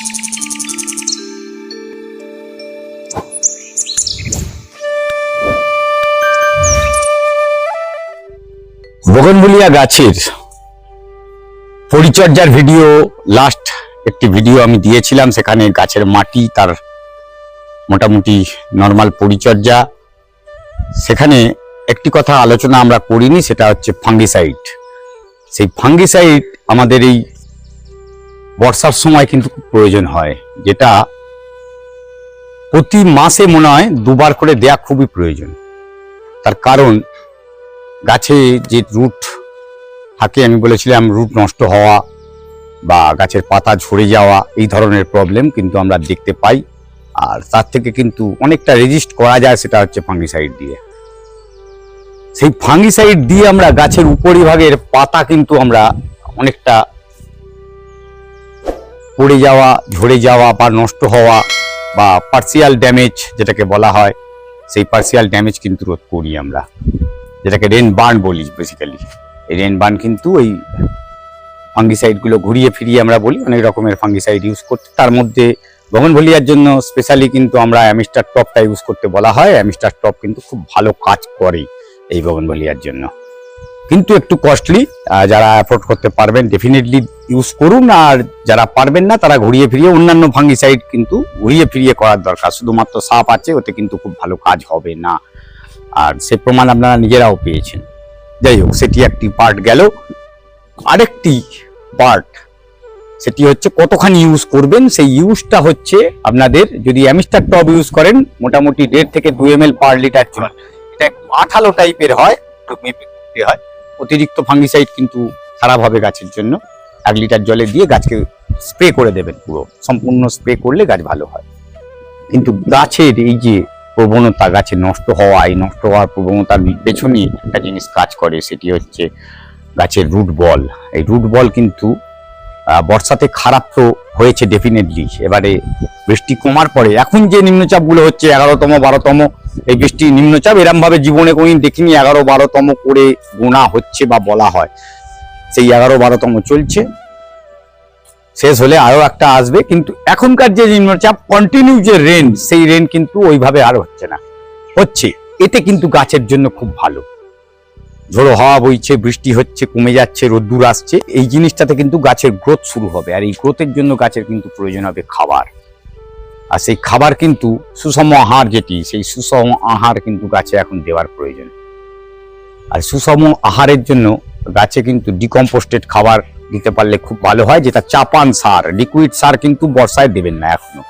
বগনভুলিয়া গাছের পরিচর্যার video last একটি ভিডিও আমি দিয়েছিলাম, সেখানে গাছের মাটি, তার মোটামুটি নর্মাল পরিচর্যা। সেখানে একটি কথা আলোচনা আমরা করিনি, সেটা হচ্ছে ফাঙ্গিসাইড সেই ফাঙ্গিসাইড আমাদের এই বর্ষার সময় কিন্তু প্রয়োজন হয়, যেটা প্রতি মাসে মনে হয় দুবার করে দেয়া খুবই প্রয়োজন। তার কারণ, গাছে যে রুট থাকে, আমি বলেছিলাম রুট নষ্ট হওয়া বা গাছের পাতা ঝরে যাওয়া, এই ধরনের প্রবলেম কিন্তু আমরা দেখতে পাই। আর তার থেকে কিন্তু অনেকটা রেজিস্ট করা যায়, সেটা হচ্ছে ফাঙ্গিসাইড দিয়ে। সেই ফাঙ্গিসাইড দিয়ে আমরা গাছের উপরিভাগের পাতা কিন্তু আমরা অনেকটা পড়ে যাওয়া, ঝরে যাওয়া বা নষ্ট হওয়া বা পার্সিয়াল ড্যামেজ যেটাকে বলা হয়, সেই পার্সিয়াল ড্যামেজ কিন্তু রোধ করি আমরা। যেটাকে রেন বার্ন বলি বেসিক্যালি এই রেন বার্ন কিন্তু ওই ফাঙ্গিসাইডগুলো ঘুরিয়ে ফিরিয়ে আমরা বলি, অনেক রকমের ফাঙ্গিসাইড ইউজ করতে। তার মধ্যে বগনভলিয়ার জন্য স্পেশালি কিন্তু আমরা অ্যামিস্টার টপটা ইউজ করতে বলা হয়। অ্যামিস্টার টপ কিন্তু খুব ভালো কাজ করে এই বগনভলিয়ার জন্য। কিন্তু একটু কস্টলি যারা অ্যাফোর্ড করতে পারবেন ডেফিনেটলি ইউজ করুন। আর যারা পারবেন না, তারা ঘুরিয়ে ফিরিয়ে অন্যান্য ফাঙ্গিসাইড কিন্তু ঘুরিয়ে ফিরিয়ে করার দরকার। শুধুমাত্র সাপ আছে, ওতে কিন্তু খুব ভালো কাজ হবে না। আর সে প্রমাণ আপনারা নিজেরাও পেয়েছেন। যাই হোক, সেটি একটি পার্ট গেল। আরেকটি পার্ট সেটি হচ্ছে কতখানি ইউজ করবেন? সেই ইউজটা হচ্ছে আপনাদের যদি অ্যামিস্টার টব ইউজ করেন, মোটামুটি দেড় থেকে দু এম এল পার লিটার জল। এটা একটু আঠালো টাইপের হয়, একটু মেপে হয়। অতিরিক্ত ফাঙ্গিসাইড কিন্তু খারাপ হবে গাছের জন্য। এক লিটার জলে দিয়ে গাছকে স্প্রে করে দেবেন পুরো। সম্পূর্ণ স্প্রে করলে গাছ ভালো হয়। কিন্তু গাছের এই যে প্রবণতা গাছে নষ্ট হওয়া এই নষ্ট হওয়ার প্রবণতার পেছনে একটা জিনিস কাজ করে, সেটি হচ্ছে গাছের রুট বল এই রুট বল কিন্তু বর্ষাতে খারাপ তো হয়েছে ডেফিনেটলি এবারে বৃষ্টি কমার পরে এখন যে নিম্নচাপগুলো হচ্ছে, এগারোতম, বারোতম এই বৃষ্টি নিম্নচাপ এরম ভাবে জীবনে কোনদিন দেখিনি। এগারো বারোতম করে গোনা হচ্ছে বা বলা হয়। সেই এগারো বারোতম চলছে। শেষ হলে আরও একটা আসবে। কিন্তু এখনকার যে নিম্নচাপ কন্টিনিউ যে রেন সেই রেন কিন্তু ওইভাবে আর হচ্ছে না। হচ্ছে। এতে কিন্তু গাছের জন্য খুব ভালো। ঝোড়ো হাওয়া বইছে, বৃষ্টি হচ্ছে, কমে যাচ্ছে, রোদ্দুর আসছে। এই জিনিসটাতে কিন্তু গাছের গ্রোথ শুরু হবে। আর এই গ্রোথের জন্য গাছের কিন্তু প্রয়োজন হবে খাবার। আর সেই খাবার কিন্তু সুষম আহার যেটি, সেই সুষম আহার কিন্তু গাছে এখন দেওয়ার প্রয়োজন। আর সুষম আহারের জন্য গাছে কিন্তু ডিকম্পোস্টেড খাবার দিতে পারলে খুব ভালো হয়, যেটা চাপান সার লিকুইড সার কিন্তু বর্ষায় দেবেন না এখনও।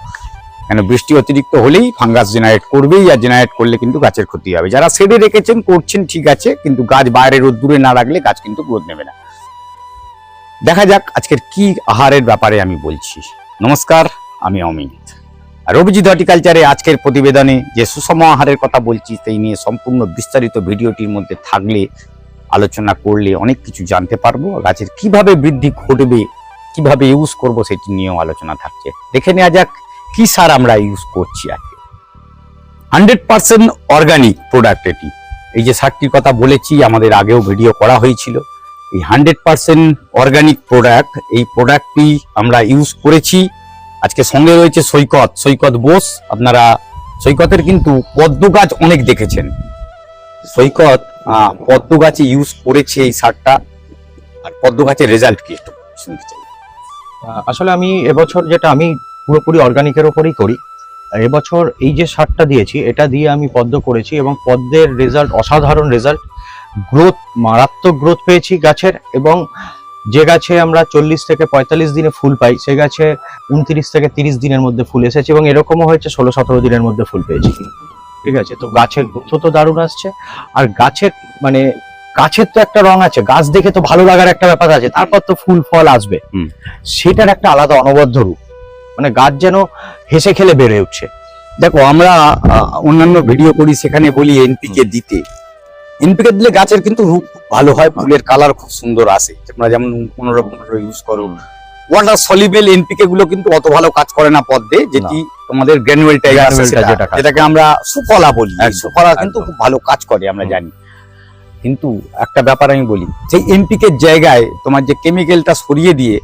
কেন, বৃষ্টি অতিরিক্ত হলেই ফাঙ্গাস জেনারেট করবেই, আর জেনারেট করলে কিন্তু গাছের ক্ষতি হবে। যারা সেডে রেখেছেন, করছেন, ঠিক আছে, কিন্তু গাছ বাইরে রোদ্দুরে না রাখলে গাছ কিন্তু গ্রোথ নেবে না। দেখা যাক আজকের কি আহারের ব্যাপারে আমি বলছি। নমস্কার, আমি অমিত আর অভিজিৎ হর্টিকালচারে আজকের প্রতিবেদনে যে সুষম আহারের কথা বলছি, সেই নিয়ে সম্পূর্ণ বিস্তারিত ভিডিওটির মধ্যে থাকলে, আলোচনা করলে অনেক কিছু জানতে পারব। গাছের কীভাবে বৃদ্ধি ঘটবে, কীভাবে ইউজ করব, সেটি নিয়েও আলোচনা থাকছে। দেখে নেওয়া যাক, কি সার আমরা ইউজ করছি আজকে। হান্ড্রেড পার্সেন্ট অর্গানিক প্রোডাক্ট এটি। এই যে সারটির কথা বলেছি, আমাদের আগেও ভিডিও করা হয়েছিল। এই হান্ড্রেড পার্সেন্ট অর্গানিক প্রোডাক্ট এই প্রোডাক্টটি আমরা ইউজ করেছি আজকে সঙ্গে রয়েছে সৈকত সৈকত বোস, আপনারা সৈকতের কিন্তু পদ্ম গাছ অনেক দেখেছেন। সৈকত পদ্ম গাছে ইউজ করেছে এই সারটা, আর পদ্ম গাছের রেজাল্ট কি একটু শুনতে চাই। আসলে আমি এবছর যেটা আমি পুরোপুরি অর্গানিকের ওপরেই করি, এবছর এই যে সারটা দিয়েছি, এটা দিয়ে আমি পদ্ম করেছি এবং পদ্মের রেজাল্ট অসাধারণ রেজাল্ট গ্রোথ মারাত্মক গ্রোথ পেয়েছি গাছের এবং যে গাছে আমরা চল্লিশ থেকে পঁয়তাল্লিশ দিনে ফুল পাই সে গাছে উনত্রিশ থেকে তিরিশ দিনের মধ্যে ফুল এসেছে এবং এরকমও হয়েছে ষোলো সতেরো দিনের মধ্যে ফুল পেয়েছি। ঠিক আছে? তো গাছের গ্রোথ তো দারুণ আসছে। আর গাছের মানে গাছের তো একটা রং আছে গাছ দেখে তো ভালো লাগার একটা ব্যাপার আছে তারপর তো ফুল ফল আসবে। সেটার একটা আলাদা অনবদ্য রূপ। মানে গাছ যেন হেসে খেলে বেড়ে উঠছে। দেখো আমরা অন্যান্য ভিডিও করি সেখানে বলি এনপিকে দিতে। এনপিকে দিলে গাছের কিন্তু রূপ ভালো হয় ফুলের কালার খুব সুন্দর আসে। তোমরা যেমন পনেরো পনেরো ইউজ করো। ওয়াটার সলিবেল এনপিকে গুলো কিন্তু অত ভালো কাজ করে না পদ্মে যেটি তোমাদের গ্র্যানুয়েল টাইপ Granular টা যেটা কাজ যেটাকে আমরা সুফলা বলি। সুফলা কিন্তু খুব ভালো কাজ করে আমরা জানি। কিন্তু একটা ব্যাপার আমি বলি সেই এনপিকে জায়গায় তোমার যে কেমিক্যালটা সরিয়ে দিয়ে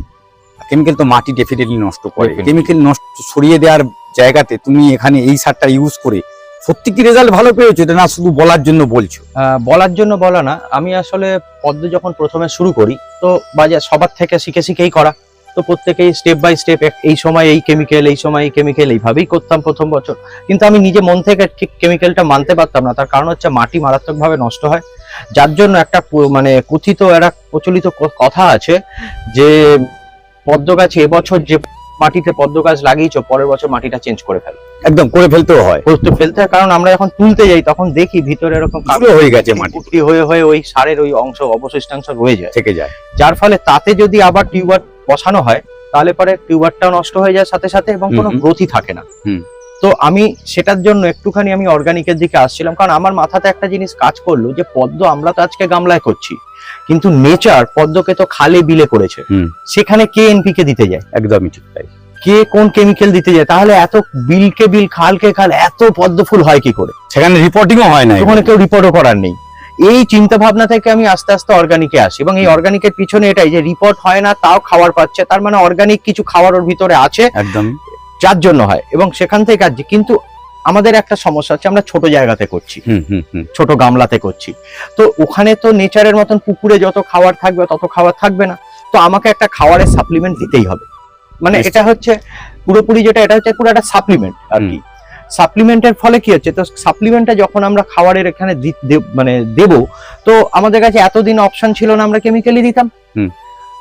কেমিক্যাল তো মাটি ডেফিনেটলি নষ্ট করে। কেমিক্যাল নষ্ট সরিয়ে দেওয়ার জায়গাতে তুমি এখানে এই সারটা ইউজ করে সত্যি কি রেজাল্ট ভালো পেয়েছ? এটা না শুধু বলার জন্য বলছো? বলার জন্য বলা না। আমি আসলে পদ্ম যখন প্রথমে শুরু করি, তো বাজার সবার থেকে শিখে শিখেই করা। তো প্রত্যেকেই স্টেপ বাই স্টেপ এই সময় এই কেমিক্যাল এই সময় এই কেমিক্যাল এইভাবেই করতাম প্রথম বছর। কিন্তু আমি নিজে মন থেকে ঠিক কেমিক্যালটা মানতে পারতাম না। তার কারণ হচ্ছে মাটি মারাত্মকভাবে নষ্ট হয়। যার জন্য একটা মানে কথিত, একটা প্রচলিত কথা আছে যে পদ্ম গাছে এবছর যে মাটিতে পদ্ম গাছ লাগিয়েছো পরের বছর মাটিটা চেঞ্জ করে ফেলো। একদম করে ফেলতেও হয়। করতে ফেলতে হয়, কারণ আমরা যখন তুলতে যাই তখন দেখি ভিতরে এরকম পুরো হয়ে গেছে মাটি। হয়ে হয়ে ওই সারের ওই অংশ অবশিষ্টাংশ রয়ে যায়। থেকে যায়। যার ফলে তাতে যদি আবার টিউবার বসানো হয় তাহলে পরে টিউবারটাও নষ্ট হয়ে যায় সাথে সাথে এবং কোনো। গ্রোথই থাকে না। তো আমি সেটার জন্য একটুখানি আমি অর্গানিকের দিকে আসছিলাম কারণ আমার মাথাতে একটা জিনিস কাজ করল যে পদ্ম আমরা তো আজকে গামলায় করছি কিন্তু নেচার পদ্মকে তো খালে বিলে করেছে সেখানে কে এনপিকে দিতে যায়? একদমই ঠিক তাই। কে কোন কেমিক্যাল দিতে যায়? তাহলে এত বিলকে বিল খালকে খাল এত পদ্ম ফুল হয় কি করে? সেখানে রিপোর্টিংও হয় না ওখানে কেউ রিপোর্টও করার নেই। এই চিন্তা ভাবনা থেকে আমি আস্তে আস্তে অর্গানিকে আসি এবং এই অর্গানিকের পিছনে এটাই যে রিপোর্ট হয় না তাও খাবার পাচ্ছে তার মানে অর্গানিক কিছু খাবার ওর ভিতরে আছে। একদম যার জন্য হয়। এবং সেখান থেকে কাজ কিন্তু আমাদের একটা সমস্যা হচ্ছে আমরা ছোট জায়গাতে করছি। হুম হুম হুম। ছোট গামলাতে করছি। তো ওখানে তো নেচারের মতন পুকুরে যত খাবার থাকবে তত খাবার থাকবে না। তো আমাকে একটা খাবারের সাপ্লিমেন্ট দিতেই হবে। মানে এটা হচ্ছে পুরোপুরি যেটা এটা হচ্ছে পুরো একটা সাপ্লিমেন্ট আর কি। সাপ্লিমেন্টের ফলে কি হচ্ছে? তো সাপ্লিমেন্টটা যখন আমরা খাবারের এখানে মানে দেব তো আমাদের কাছে এতদিন অপশন ছিল না আমরা কেমিক্যালি দিতাম। হুম।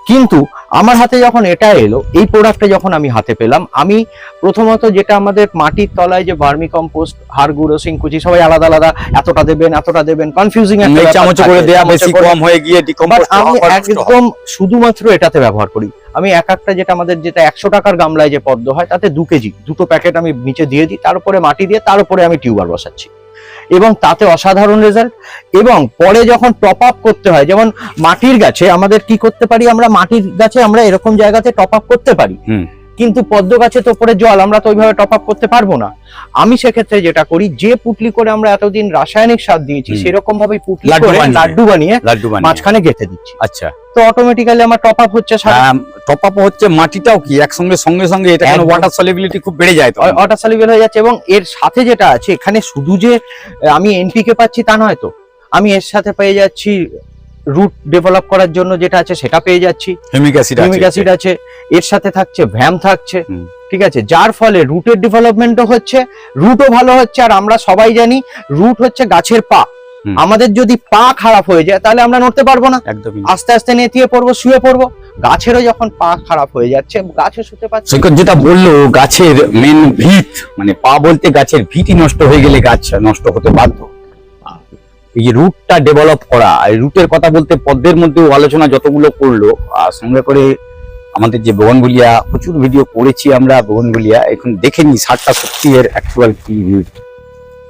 কিন্তু আমার হাতে যখন এটা এলো এই প্রোডাক্টটা যখন আমি হাতে পেলাম আমি প্রথমত যেটা আমাদের মাটির তলায় যে ভার্মি কম্পোস্ট হাড় গুঁড়ো সিংকুচি সবাই আলাদা আলাদা এতটা দেবেন এতটা দেবেন কনফিউজিং একটা এই ব্যাপার চামচ করে থাকে, দেয়া বেশি কম হয়ে গিয়ে আমি একদম শুধুমাত্র এটাতে ব্যবহার করি। আমি এক একটা যেটা আমাদের যেটা একশো টাকার গামলায় যে পদ্ম হয় তাতে দু কেজি দুটো প্যাকেট আমি নিচে দিয়ে দিই তার উপরে মাটি দিয়ে তার উপরে আমি টিউবার বসাচ্ছি। এবং তাতে অসাধারণ রেজাল্ট এবং পরে যখন টপ আপ করতে হয়, যেমন মাটির গাছে আমাদের কি করতে পারি আমরা? মাটির গাছে আমরা এরকম জায়গাতে টপ আপ করতে পারি। কিন্তু পদ্ম গাছে তো উপরে জল আমরা তো ওইভাবে টপ আপ করতে পারব না। আমি সেক্ষেত্রে যেটা করি যে পুটলি করে আমরা এতদিন রাসায়নিক সার দিয়েছি সেরকম ভাবে পুটলি লাড্ডু করে বানিয়ে। লাড্ডু বানিয়ে মাঝখানে গেঁথে দিচ্ছি। আচ্ছা। তো অটোমেটিক্যালি আমার টপ আপ হচ্ছে টপ আপ হচ্ছে মাটিটাও কি? একসঙ্গে সঙ্গে সঙ্গে এটা একদম। ওয়াটার সলিবিলিটি খুব বেড়ে যায় তো ওয়াটার সলিউবল হয়ে যাচ্ছে এবং এর সাথে যেটা আছে এখানে শুধু যে আমি এনপিকে পাচ্ছি তা নয় তো। আমি এর সাথে পেয়ে যাচ্ছি রুট ডেভেলপ করার জন্য যেটা আছে সেটা পেয়ে যাচ্ছি। হিউমিক অ্যাসিড হিউমিক অ্যাসিড আছে এর সাথে থাকছে ভ্যাম থাকছে ঠিক আছে? যার ফলে রুটের ডেভেলপমেন্টও হচ্ছে রুটও ভালো হচ্ছে আর আমরা সবাই জানি রুট হচ্ছে গাছের পা। আমাদের যদি পা খারাপ হয়ে যায় তাহলে আমরা নড়তে পারব না। আস্তে আস্তে নেতিয়ে পড়ব শুয়ে পড়ব। গাছেরও যখন পা খারাপ হয়ে যাচ্ছে গাছও শুতে পাচ্ছে। যেটা বলল গাছের মেন ভিত মানে পা বলতে গাছের ভিতই নষ্ট হয়ে গেলে গাছ নষ্ট হতে বাধ্য। এই রুটটা ডেভেলপ করা, আর রুটের কথা বলতে পদ্মের মধ্যেও আলোচনা যতগুলো করল, আর সঙ্গে করে আমাদের যে বগনগুলিয়া প্রচুর ভিডিও করেছি আমরা বগনগুলিয়া এখন দেখে নিই সারটা সত্যি এর অ্যাকচুয়াল কি ভিউ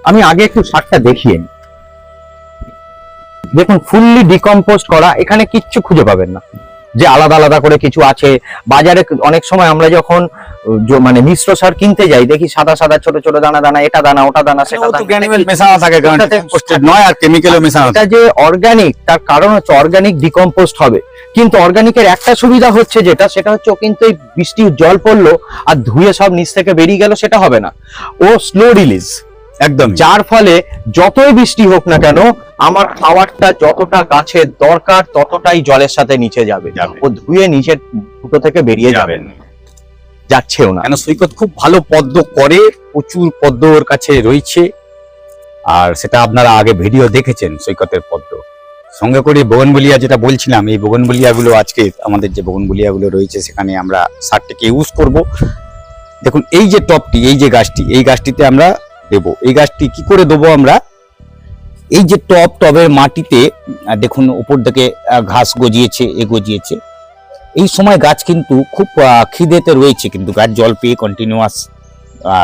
আমি আগে একটু সারটা দেখিয়ে। দেখুন ফুললি ডিকম্পোজ করা, এখানে কিচ্ছু খুঁজে পাবেন না যে আলাদা আলাদা করে কিছু আছে। বাজারে অনেক সময় আমরা যখন মানে মিশ্র সার কিনতে যাই দেখি সাদা সাদা ছোট ছোট দানা দানা এটা দানা ওটা দানা সেটা মেশানো থাকে কারণ এটাতে- composted নয় আর কেমিক্যালও মেশানো এটা যে অর্গানিক তার কারণ হচ্ছে অর্গানিক ডিকম্পোস্ট হবে। কিন্তু অর্গানিকের একটা সুবিধা হচ্ছে যেটা সেটা হচ্ছে ও কিন্তু এই বৃষ্টির জল পড়ল আর ধুয়ে সব নিচ থেকে বেরিয়ে গেল সেটা হবে না। ও স্লো রিলিজ একদম যার ফলে যতই বৃষ্টি হোক না কেন আমার খাবারটা যতটা গাছের দরকার ততটাই জলের সাথে নিচে যাবে। ও ধুয়ে নিচের ফুটো থেকে বেরিয়ে যাবে। যাচ্ছেও না। কেন সৈকত খুব ভালো পদ্ম করে প্রচুর পদ্ম ওর কাছে রয়েছে। আর সেটা আপনারা আগে ভিডিও দেখেছেন সৈকতের পদ্ম। সঙ্গে করে বগনবলিয়া যেটা বলছিলাম এই বগনবলিয়া গুলো আজকে আমাদের যে বগনবলিয়া গুলো রয়েছে সেখানে আমরা সারটাকে ইউজ করব। দেখুন এই যে টপটি এই যে গাছটি এই গাছটিতে আমরা দেব। এই গাছটি কি করে দেবো আমরা? এই যে টপ টবের মাটিতে দেখুন, উপর থেকে ঘাস গজিয়েছে, এ গজিয়েছে। এই সময় গাছ কিন্তু খুব খিদেতে রয়েছে, কিন্তু গাছ জল পেয়ে কন্টিনিউয়াস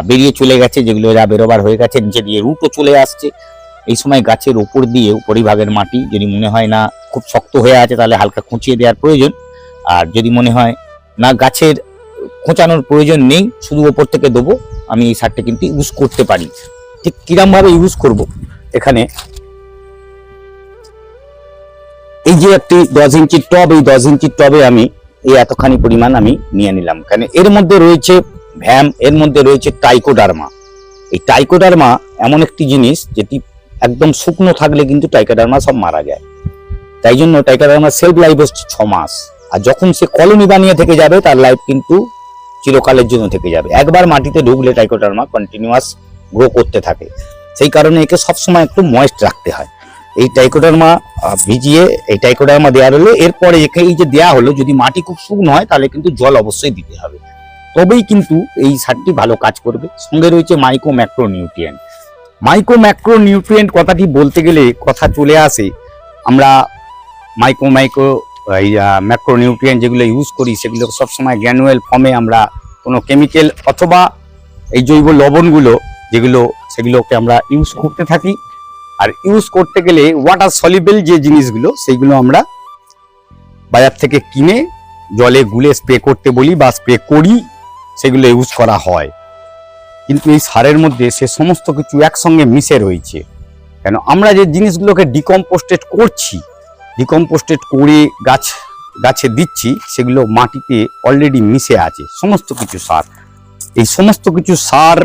বেরিয়ে চলে গেছে, যেগুলো যা বেরোবার হয়ে গেছে, নিচে দিয়ে রুটও চলে আসছে। এই সময় গাছের উপর দিয়ে, উপরিভাগের মাটি যদি মনে হয় না খুব শক্ত হয়ে আছে, তাহলে হালকা খুঁচিয়ে দেওয়ার প্রয়োজন। আর যদি মনে হয় না, গাছের খোঁচানোর প্রয়োজন নেই, শুধু ওপর থেকে দেবো। আমি এই সারটা কিন্তু ইউজ করতে পারি। ঠিক কিরম ভাবে ইউজ করব? এখানে এই যে একটি দশ ইঞ্চির টব, এই দশ ইঞ্চির টবে আমি এই এতখানি পরিমাণ আমি নিয়ে নিলাম। কারণ এর মধ্যে রয়েছে ভ্যাম, এর মধ্যে রয়েছে টাইকোডার্মা এই টাইকোডার্মা এমন একটি জিনিস যেটি একদম শুকনো থাকলে কিন্তু টাইকোডার্মা সব মারা যায়। তাই জন্য টাইকোডার্মা সেলফ লাইফ হচ্ছে ছ মাস। আর যখন সে কলোনি বানিয়ে থেকে যাবে, তার লাইফ কিন্তু চিরকালের জন্য থেকে যাবে। একবার মাটিতে ঢুকলে টাইকোডার্মা কন্টিনিউয়াস গ্রো করতে থাকে। সেই কারণে একে সবসময় একটু ময়েস্ট রাখতে হয়। এই টাইকোডার্মা ভিজিয়ে এই টাইকোডার্মা দেওয়া হলো এরপরে একে এই যে দেওয়া হলো, যদি মাটি খুব শুকনো হয়, তাহলে কিন্তু জল অবশ্যই দিতে হবে। তবেই কিন্তু এই সারটি ভালো কাজ করবে। সঙ্গে রয়েছে micro macro nutrient micro macro nutrient কথাটি বলতে গেলে কথা চলে আসে। আমরা মাইক্রো মাইক্রো এই ম্যাক্রো নিউট্রিয়েন্ট যেগুলো ইউজ করি, সেগুলো সবসময় গ্র্যানুয়েল ফর্মে আমরা কোনো কেমিক্যাল অথবা এই জৈব লবণগুলো যেগুলো, সেগুলোকে আমরা ইউজ করতে থাকি। আর ইউজ করতে গেলে ওয়াটার সলিবেল যে জিনিসগুলো সেইগুলো আমরা বাজার থেকে কিনে জলে গুলে স্প্রে করতে বলি বা স্প্রে করি, সেগুলো ইউজ করা হয়। কিন্তু এই সারের মধ্যে সে সমস্ত কিছু একসঙ্গে মিশে রয়েছে। কেন? আমরা যে জিনিসগুলোকে ডিকম্পোস্টেড করছি ডিকম্পোস্টেড করে গাছ, গাছে দিচ্ছি, সেগুলো মাটিতে অলরেডি মিশে আছে, সমস্ত কিছু সার। এই সমস্ত কিছু সার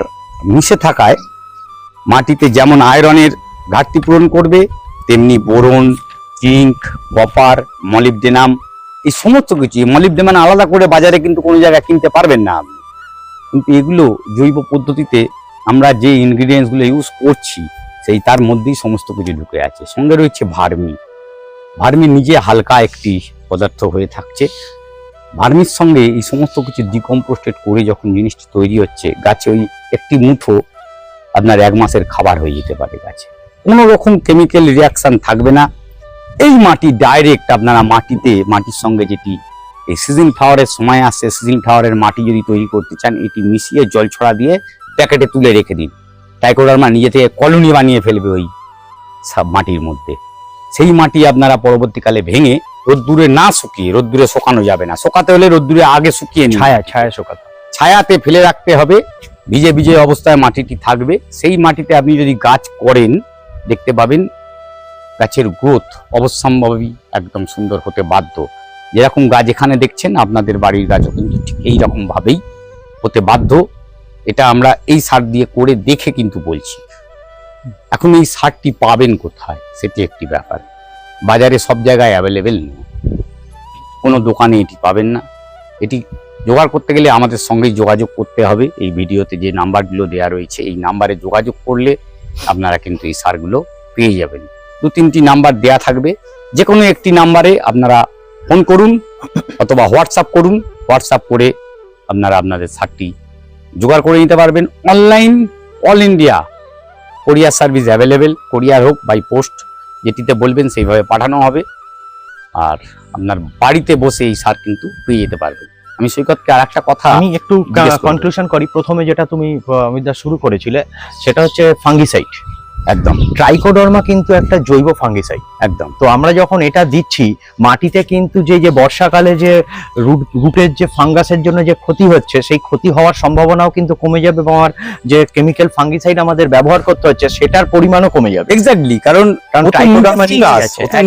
মিশে থাকায় মাটিতে যেমন আয়রনের ঘাটতি পূরণ করবে, তেমনি বোরন, জিঙ্ক, কপার মলিবডেনাম এই সমস্ত কিছু মলিবডেনাম আলাদা করে বাজারে কিন্তু কোনো জায়গায় কিনতে পারবেন না আপনি। কিন্তু এগুলো জৈব পদ্ধতিতে আমরা যে ইনগ্রিডিয়েন্টসগুলো ইউজ করছি, সেই তার মধ্যেই সমস্ত কিছু ঢুকে আছে। সঙ্গে রয়েছে ভার্মি। ভার্মি নিজে হালকা একটি পদার্থ হয়ে থাকছে। ভার্মির সঙ্গে এই সমস্ত কিছু ডিকম্পোস্টেড করে যখন জিনিসটি তৈরি হচ্ছে, গাছে ওই একটি মুঠো আপনার এক মাসের খাবার হয়ে যেতে পারে গাছে। কোনো রকম কেমিক্যাল রিয়াকশন থাকবে না। এই মাটি ডাইরেক্ট আপনারা মাটিতে, মাটির সঙ্গে যেটি এই সিজন ফ্লাওয়ারের সময় আসছে সিজন ফ্লাওয়ারের মাটি যদি তৈরি করতে চান, এটি মিশিয়ে জল ছড়া দিয়ে প্যাকেটে তুলে রেখে দিন। টাইকোডার্মা নিজে থেকে কলোনি বানিয়ে ফেলবে ওই সব মাটির মধ্যে। সেই মাটি আপনারা পরবর্তীকালে ভেঙে রোদ্দুরে না শুকিয়ে রোদ্দুরে শুকানো যাবে না। শুকাতে হলে রোদ্দুরে আগে শুকিয়ে ছায়া ছায়া শোকাতে। ছায়াতে ফেলে রাখতে হবে। ভিজে ভিজে অবস্থায় মাটিটি থাকবে। সেই মাটিতে আপনি যদি গাছ করেন দেখতে পাবেন গাছের গ্রোথ অবশ্যম্ভাবী একদম সুন্দর হতে বাধ্য। যেরকম গাছ এখানে দেখছেন আপনাদের বাড়ির গাছও কিন্তু ঠিক এই রকম ভাবেই হতে বাধ্য। এটা আমরা এই সার দিয়ে করে দেখে কিন্তু বলছি। এখন এই সারটি পাবেন কোথায়? সেটি একটি ব্যাপার। বাজারে সব জায়গায় অ্যাভেলেবেল নেই। কোনো দোকানে এটি পাবেন না। এটি জোগাড় করতে গেলে আমাদের সঙ্গেই যোগাযোগ করতে হবে। এই ভিডিওতে যে নাম্বারগুলো দেওয়া রয়েছে, এই নাম্বারে যোগাযোগ করলে আপনারা কিন্তু এই সারগুলো পেয়ে যাবেন। দু তিনটি নাম্বার দেয়া থাকবে। যে কোনো একটি নাম্বারে আপনারা ফোন করুন অথবা হোয়াটসঅ্যাপ করুন। হোয়াটসঅ্যাপ করে আপনারা আপনাদের সারটি জোগাড় করে নিতে পারবেন। Online, all India. Courier service available courier হোক বাই পোস্ট যেটিতে বলবেন সেইভাবে পাঠানো হবে। আর আপনার বাড়িতে বসে এই সার কিন্তু পেয়ে যেতে পারবেন। আমি সৈকতকে আর একটা কথা আমি একটু কনক্লুশন করি। প্রথমে যেটা তুমি অমিতা শুরু করেছিলে সেটা হচ্ছে ফাঙ্গিসাইড একদম। ট্রাইকোডর্মা কিন্তু একটা জৈব ফাঙ্গিসাইড একদম। তো আমরা যখন এটা দিচ্ছি মাটিতে কিন্তু যে যে বর্ষাকালে যে রুট রুটের যে ফাঙ্গাসের জন্য যে ক্ষতি হচ্ছে সেই ক্ষতি হওয়ার সম্ভাবনাও কিন্তু কমে যাবে এবং আমার যে কেমিক্যাল ফাঙ্গিসাইড আমাদের ব্যবহার করতে হচ্ছে সেটার পরিমাণও কমে যাবে। এক্স্যাক্টলি কারণ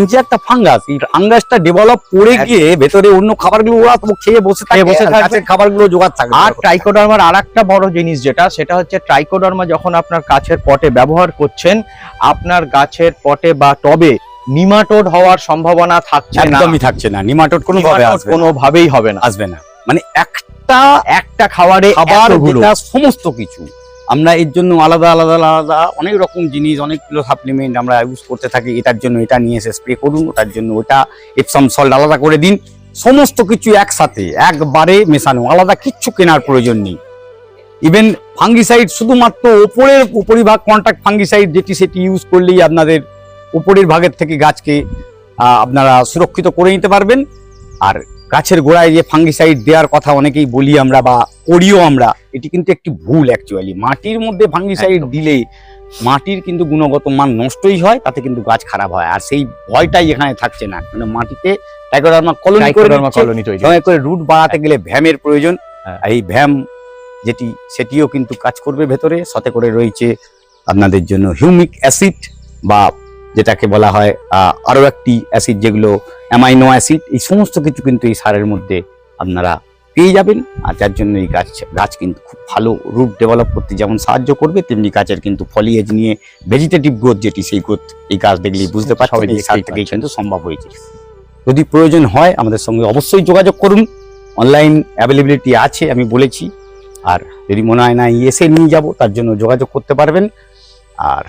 নিজে একটা ফাঙ্গাস এই ফাঙ্গাসটা ডেভেলপ করে গিয়ে ভেতরে অন্য খাবারগুলো ওরা খেয়ে বসে থাকে বসে। গাছের খাবারগুলো জোগাড় থাকে আর ট্রাইকোডার্মার আর একটা বড় জিনিস যেটা সেটা হচ্ছে ট্রাইকোডার্মা যখন আপনার কাছের পটে ব্যবহার করছেন আপনার গাছের পটে বা টবে নিমাটোড হওয়ার সম্ভাবনা থাকছে না। একদমই থাকছে না। নিমাটোড কোনো ভাবে আসবে না। কোনোভাবেই হবে না। আসবে না। মানে একটা একটা খাবারে খাবার এতগুলো। যেটা সমস্ত কিছু। আমরা এর জন্য আলাদা আলাদা আলাদা অনেক রকম জিনিস অনেকগুলো সাপ্লিমেন্ট আমরা ইউজ করতে থাকি। এটার জন্য এটা নিয়ে এসে স্প্রে করুন ওটার জন্য ওটা এপসাম সল্ট আলাদা করে দিন। সমস্ত কিছু একসাথে একবারে মেশানো আলাদা কিচ্ছু কেনার প্রয়োজন নেই। ইভেন ফাঙ্গিসাইড শুধুমাত্র ওপরের উপরিভাগ কন্ট্যাক্ট ফাঙ্গিসাইড যেটি সেটি ইউজ করলেই আপনাদের উপরের ভাগের থেকে গাছকে আপনারা সুরক্ষিত করে নিতে পারবেন। আর গাছের গোড়ায় যে ফাঙ্গিসাইড দেওয়ার কথা অনেকেই বলি আমরা বা করিও আমরা এটি কিন্তু একটি ভুল অ্যাকচুয়ালি মাটির মধ্যে ফাঙ্গিসাইড। দিলে মাটির কিন্তু গুণগত মান নষ্টই হয় তাতে কিন্তু গাছ খারাপ হয়। আর সেই ভয়টাই এখানে থাকছে না। মানে মাটিতে টাইকোডার্মা কলোনি করে রুট বাড়াতে গেলে ভ্যামের প্রয়োজন। হ্যাঁ। এই ভ্যাম যেটি সেটিও কিন্তু কাজ করবে ভেতরে সাথে করে রয়েছে আপনাদের জন্য হিউমিক অ্যাসিড বা যেটাকে বলা হয় আরও একটি অ্যাসিড যেগুলো অ্যামাইনো অ্যাসিড এই সমস্ত কিছু কিন্তু এই সারের মধ্যে আপনারা পেয়ে যাবেন। আর যার জন্য এই গাছ গাছ কিন্তু খুব ভালো রুট ডেভেলপ করতে যেমন সাহায্য করবে তেমনি গাছের কিন্তু ফলিয়েজ নিয়ে ভেজিটেটিভ গ্রোথ যেটি সেই গ্রোথ এই গাছ দেখলেই বুঝতে পারছেন এই সার থেকেই। কিন্তু সম্ভব হয়েছে। যদি প্রয়োজন হয় আমাদের সঙ্গে অবশ্যই যোগাযোগ করুন। অনলাইন অ্যাভেলেবিলিটি আছে আমি বলেছি। আর যদি মনে হয় না এসে নিয়ে যাব, তার জন্য যোগাযোগ করতে পারবেন। আর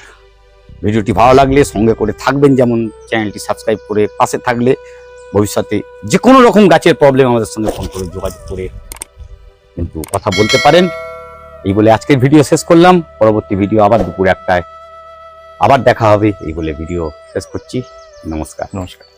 ভিডিওটি ভালো লাগলে সঙ্গে করে থাকবেন, যেমন চ্যানেলটি সাবস্ক্রাইব করে পাশে থাকলে। ভবিষ্যতে যে কোনো রকম গাছের প্রবলেম আমাদের সঙ্গে ফোন করে যোগাযোগ করে কিন্তু কথা বলতে পারেন। এই বলে আজকের ভিডিও শেষ করলাম। পরবর্তী ভিডিও আবার দুপুর একটায়। আবার দেখা হবে, এই বলে ভিডিও শেষ করছি। নমস্কার। নমস্কার।